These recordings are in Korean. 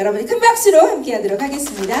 여러분이 큰 박수로 함께 하도록 하겠습니다.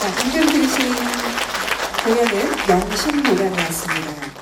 자, 방금 들으신 공연은 영신 공연이었습니다.